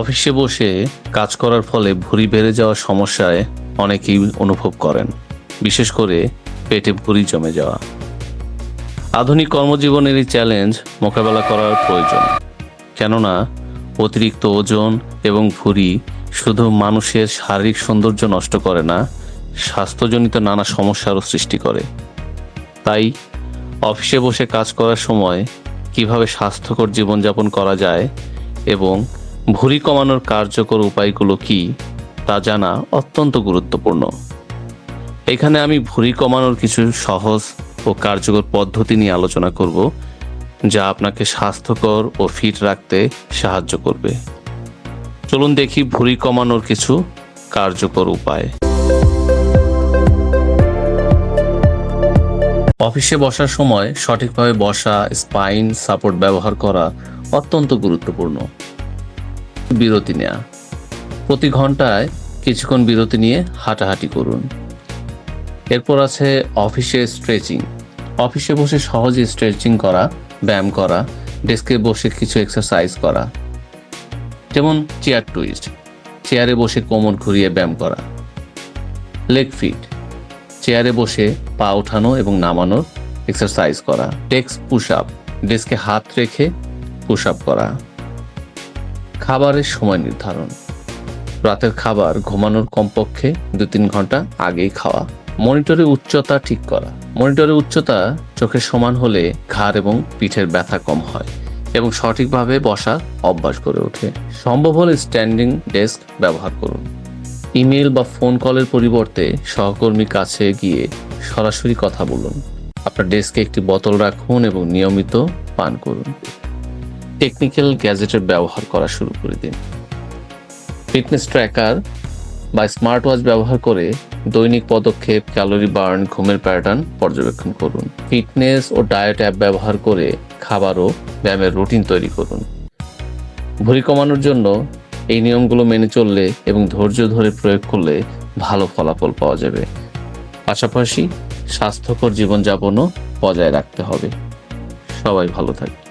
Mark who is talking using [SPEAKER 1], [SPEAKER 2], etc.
[SPEAKER 1] অফিসে বসে কাজ করার ফলে ভুঁড়ি বেড়ে যাওয়ার সমস্যায় অনেকেই অনুভব করেন, বিশেষ করে পেটে ভুঁড়ি জমে যাওয়া। আধুনিক কর্মজীবনের এই চ্যালেঞ্জ মোকাবেলা করার প্রয়োজন, কেননা অতিরিক্ত ওজন এবং ভুঁড়ি শুধু মানুষের শারীরিক সৌন্দর্য নষ্ট করে না, স্বাস্থ্যজনিত নানা সমস্যারও সৃষ্টি করে। তাই অফিসে বসে কাজ করার সময় কীভাবে স্বাস্থ্যকর জীবনযাপন করা যায় এবং ভুঁড়ি কমানোর কার্যকর উপায়গুলো কি তা জানা অত্যন্ত গুরুত্বপূর্ণ। এখানে আমি ভুঁড়ি কমানোর কিছু সহজ ও কার্যকর পদ্ধতি নিয়ে আলোচনা করব, যা আপনাকে স্বাস্থ্যকর ও ফিট রাখতে সাহায্য করবে। চলুন দেখি ভুঁড়ি কমানোর কিছু কার্যকর উপায়। অফিসে বসার সময় সঠিকভাবে বসা, স্পাইন, সাপোর্ট ব্যবহার করা অত্যন্ত গুরুত্বপূর্ণ। বিরতি নেওয়া প্রতি ঘন্টায় কিছুক্ষণ বিরতি নিয়ে হাঁটাহাঁটি করুন। এরপর আছে অফিসে স্ট্রেচিং। অফিসে বসে সহজে স্ট্রেচিং করা, ব্যায়াম করা, ডেস্কে বসে কিছু এক্সারসাইজ করা। যেমন চেয়ার টুইস্ট। চেয়ারে বসে কোমর ঘুরিয়ে ব্যায়াম করা। Leg fit. চেয়ারে বসে পা ওঠানো এবং নামানোর এক্সারসাইজ করা। Desk push up. ডেস্কে হাত রেখে পুশ আপ করা। খাবারের সময় নির্ধারণ। রাতের খাবার ঘুমানোর কমপক্ষে দু তিন ঘণ্টা আগেই খাওয়া। মনিটরে উচ্চতা ঠিক করা। মনিটরে উচ্চতা চোখের সমান হলে ঘাড় এবং পিঠের ব্যথা কম হয় এবং সঠিকভাবে বসা অভ্যাস করে ওঠে। সম্ভব হলে স্ট্যান্ডিং ডেস্ক ব্যবহার করুন। ইমেল বা ফোন কলের পরিবর্তে সহকর্মীর কাছে গিয়ে সরাসরি কথা বলুন। আপনার ডেস্কে একটি বোতল রাখুন এবং নিয়মিত পান করুন। টেকনিক্যাল গ্যাজেটের ব্যবহার করা শুরু করে দিন। ফিটনেস ট্র্যাকার বা স্মার্ট ওয়াচ ব্যবহার করে দৈনিক পদক্ষেপ ক্যালোরি বার্ন ঘুমের প্যাটার্ন পর্যবেক্ষণ করুন। ফিটনেস ও ডায়েট অ্যাপ ব্যবহার করে খাবার ও ব্যায়ামের রুটিন তৈরি করুন। ভুঁড়ি কমানোর জন্য এই নিয়মগুলো মেনে চললে এবং ধৈর্য ধরে প্রয়োগ করলে ভালো ফলাফল পাওয়া যাবে। পাশাপাশি স্বাস্থ্যকর জীবনযাপনও বজায় রাখতে হবে। সবাই ভালো থাকবে